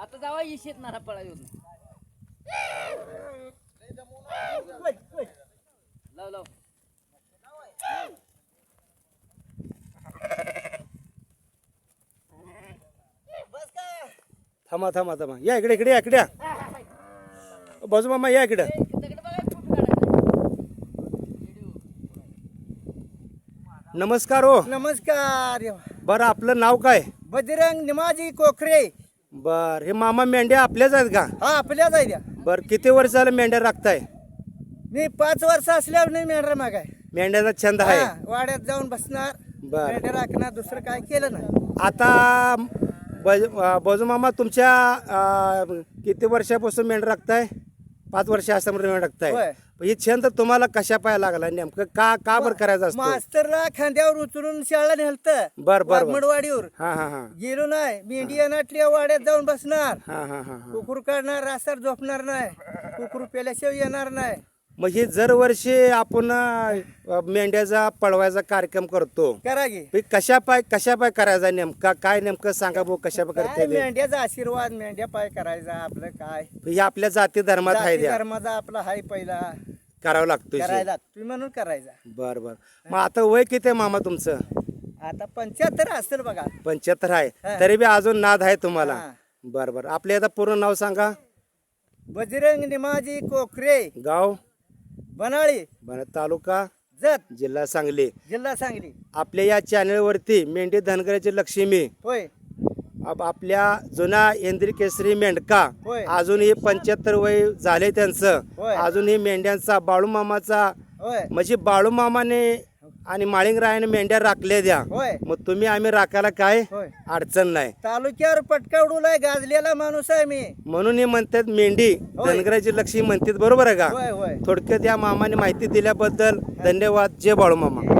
आता जावा इशेत नारा पळा येऊन. लाव लाव. थांबा थांबा थांबा. या इकडे इकडे या इकडे या. बाजू मामा या इकडे. नमस्कार हो. नमस्कार. बरं आपलं नाव काय? बजरंग निमाजी कोखरे. बर हे मामा मेंढ्या आपल्याच आहेत का? हा आपल्याच आहे बर किती वर्ष झालं मेंढ्या राखताय? मी पाच वर्ष असल्यावर नाही मेंढरा मागाय. मेंढ्याचा छंद आहे. हा, वाड्यात जाऊन बसणार बर. मेंढ्या राखणार दुसरं काय केलं नाही. आता बज- अं, बाजू मामा तुमच्या अं, किती वर्षापासून मेंढ राखताय? पाच वर्ष राखताय होय. ही छंद तुम्हाला कशा पाय लागला नेमकं? का का बरं करायचं असतं? मास्तरला खांद्यावर उचलून शाळा नेलत. बर, बर, बर. वाडीवर हा हा हा. गेलो नाही. मी इंडिया नाटल्या वाड्यात जाऊन बसणार. हा हा हा हा. कुकुर काढणार रास्तार झोपणार नाही. कुकुर पेल्याशिवाय येणार नाही. मग हे दरवर्षी आपण अं, मेंढ्याचा पळवायचा कार्यक्रम करतो. करा हे कशा पाय कशा पाय करायचा नेमका? काय नेमकं सांगा भाऊ कशा पाय काय करते? मेंढ्याचा आशीर्वाद मेंढ्या पाय करायचा आपलं काय? हे आपल्या जाती धर्मात आहे जाती द्या धर्माचा आपला हाय पहिला. करावं लागतो करायला तुम्ही म्हणून करायचा. बर बर. मग आता वय किती आहे मामा तुमचं? आता पंच्याहत्तर असेल बघा. पंच्याहत्तर आहे. हा. तरी बी अजून नाद आहे तुम्हाला. हा. बर बर. आपले आता पूर्ण नाव सांगा. बजरंग निमाजी कोकरे. गाव? बनाळी बर तालुका जत. जिल्हा सांगली. जिल्हा सांगली. आपल्या या चॅनलवरती मेंढी धनगराची लक्ष्मी. होय. आप- आपल्या जुना इंद्री केसरी मेंढका. होय. अजूनही पंच्याहत्तर वय झाले त्यांचं. होय. अजूनही मेंढ्यांचा बाळूमामाचा होय. म्हणजे बाळूमामाने आणि माळिंगरायाने मेंढ्या राखल्या द्या. होय. मग तुम्ही आम्ही राखायला काय होय. अडचण नाही. तालुक्यावर पटका उडवलाय गाजलेला माणूस आहे मी. म्हणून हे म्हणतात मेंढी. होय. धनगराची लक्ष्मी म्हणतात बरोबर आहे का? होय होय. थोडक्यात या मामाने माहिती दिल्याबद्दल धन्यवाद. जय बाळूमामा.